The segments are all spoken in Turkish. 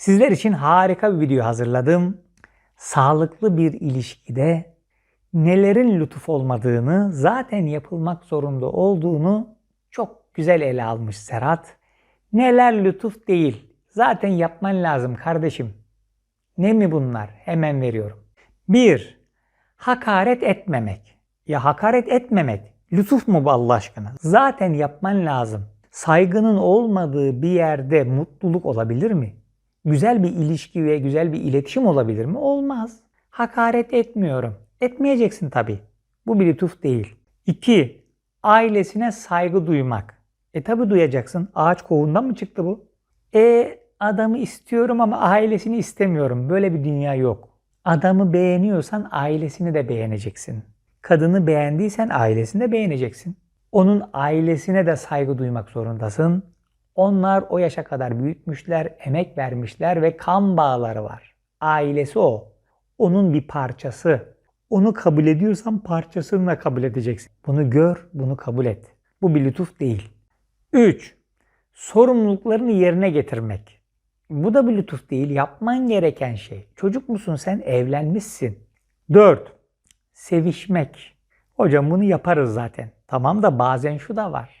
Sizler için harika bir video hazırladım. Sağlıklı bir ilişkide nelerin lütuf olmadığını, zaten yapılmak zorunda olduğunu çok güzel ele almış Serhat. Neler lütuf değil, zaten yapman lazım kardeşim. Ne mi bunlar? Hemen veriyorum. 1. Hakaret etmemek. Ya hakaret etmemek lütuf mu bu Allah aşkına? Zaten yapman lazım. Saygının olmadığı bir yerde mutluluk olabilir mi? Güzel bir ilişki ve güzel bir iletişim olabilir mi? Olmaz. Hakaret etmiyorum. Etmeyeceksin tabii. Bu bir lütuf değil. 2. Ailesine saygı duymak. E tabi duyacaksın. Ağaç kovuğundan mı çıktı bu? E adamı istiyorum ama ailesini istemiyorum. Böyle bir dünya yok. Adamı beğeniyorsan ailesini de beğeneceksin. Kadını beğendiysen ailesini de beğeneceksin. Onun ailesine de saygı duymak zorundasın. Onlar o yaşa kadar büyütmüşler, emek vermişler ve kan bağları var. Ailesi o. Onun bir parçası. Onu kabul ediyorsan parçasını da kabul edeceksin. Bunu gör, bunu kabul et. Bu bir lütuf değil. 3. Sorumluluklarını yerine getirmek. Bu da bir lütuf değil, yapman gereken şey. Çocuk musun sen? Evlenmişsin. 4. Sevişmek. Hocam bunu yaparız zaten. Tamam da bazen şu da var.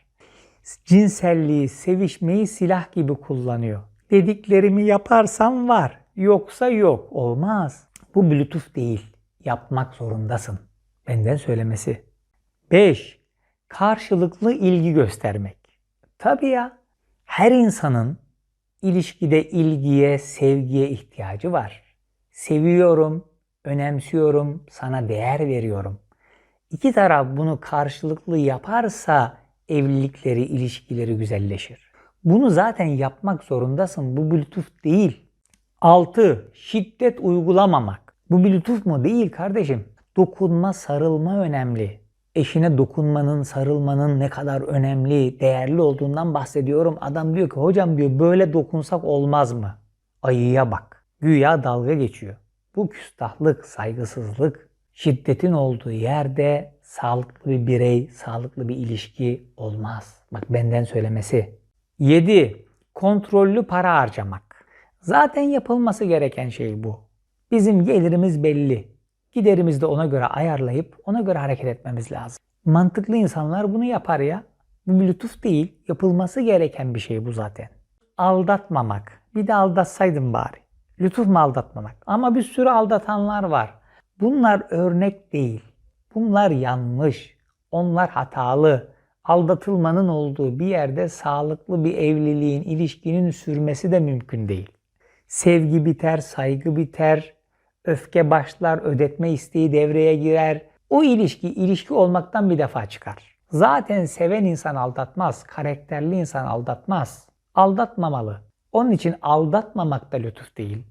Cinselliği, sevişmeyi silah gibi kullanıyor. Dediklerimi yaparsam var, yoksa yok. Olmaz. Bu lütuf değil. Yapmak zorundasın. Benden söylemesi. 5. Karşılıklı ilgi göstermek. Tabii ya. Her insanın ilişkide ilgiye, sevgiye ihtiyacı var. Seviyorum, önemsiyorum, sana değer veriyorum. İki taraf bunu karşılıklı yaparsa evlilikleri, ilişkileri güzelleşir. Bunu zaten yapmak zorundasın. Bu bir lütuf değil. 6. Şiddet uygulamamak. Bu bir lütuf mu? Değil kardeşim. Dokunma, sarılma önemli. Eşine dokunmanın, sarılmanın ne kadar önemli, değerli olduğundan bahsediyorum. Adam diyor ki hocam diyor böyle dokunsak olmaz mı? Ayıya bak. Güya dalga geçiyor. Bu küstahlık, saygısızlık, şiddetin olduğu yerde sağlıklı bir birey, sağlıklı bir ilişki olmaz. Bak benden söylemesi. 7. Kontrollü para harcamak. Zaten yapılması gereken şey bu. Bizim gelirimiz belli. Giderimizi de ona göre ayarlayıp ona göre hareket etmemiz lazım. Mantıklı insanlar bunu yapar ya. Bu bir lütuf değil. Yapılması gereken bir şey bu zaten. Aldatmamak. Bir de aldatsaydım bari. Lütuf mu aldatmamak? Ama bir sürü aldatanlar var. Bunlar örnek değil. Bunlar yanlış. Onlar hatalı. Aldatılmanın olduğu bir yerde sağlıklı bir evliliğin, ilişkinin sürmesi de mümkün değil. Sevgi biter, saygı biter, öfke başlar, ödetme isteği devreye girer. O ilişki ilişki olmaktan bir defa çıkar. Zaten seven insan aldatmaz, karakterli insan aldatmaz. Aldatmamalı. Onun için aldatmamak da lütuf değil.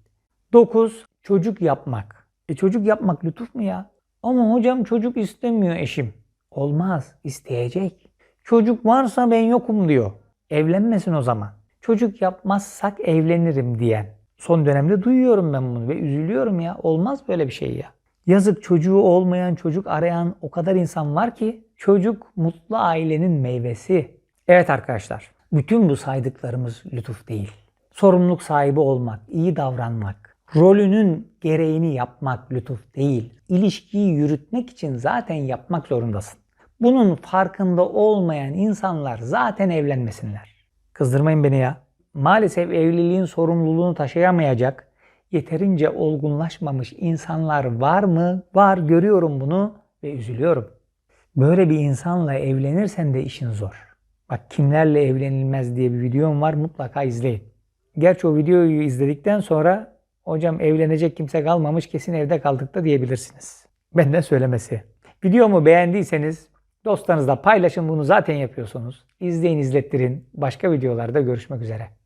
9. Çocuk yapmak. E çocuk yapmak lütuf mu ya? Ama hocam çocuk istemiyor eşim. Olmaz, isteyecek. Çocuk varsa ben yokum diyor. Evlenmesin o zaman. Çocuk yapmazsak evlenirim diyen. Son dönemde duyuyorum ben bunu ve üzülüyorum ya. Olmaz böyle bir şey ya. Yazık çocuğu olmayan, çocuk arayan o kadar insan var ki çocuk mutlu ailenin meyvesi. Evet arkadaşlar, bütün bu saydıklarımız lütuf değil. Sorumluluk sahibi olmak, iyi davranmak, rolünün gereğini yapmak lütuf değil. İlişkiyi yürütmek için zaten yapmak zorundasın. Bunun farkında olmayan insanlar zaten evlenmesinler. Kızdırmayın beni ya. Maalesef evliliğin sorumluluğunu taşıyamayacak, yeterince olgunlaşmamış insanlar var mı? Var görüyorum bunu ve üzülüyorum. Böyle bir insanla evlenirsen de işin zor. Bak kimlerle evlenilmez diye bir videom var mutlaka izleyin. Gerçi o videoyu izledikten sonra hocam evlenecek kimse kalmamış kesin evde kaldık da diyebilirsiniz. Benden söylemesi. Videomu beğendiyseniz dostlarınızla paylaşın bunu zaten yapıyorsunuz. İzleyin izlettirin. Başka videolarda görüşmek üzere.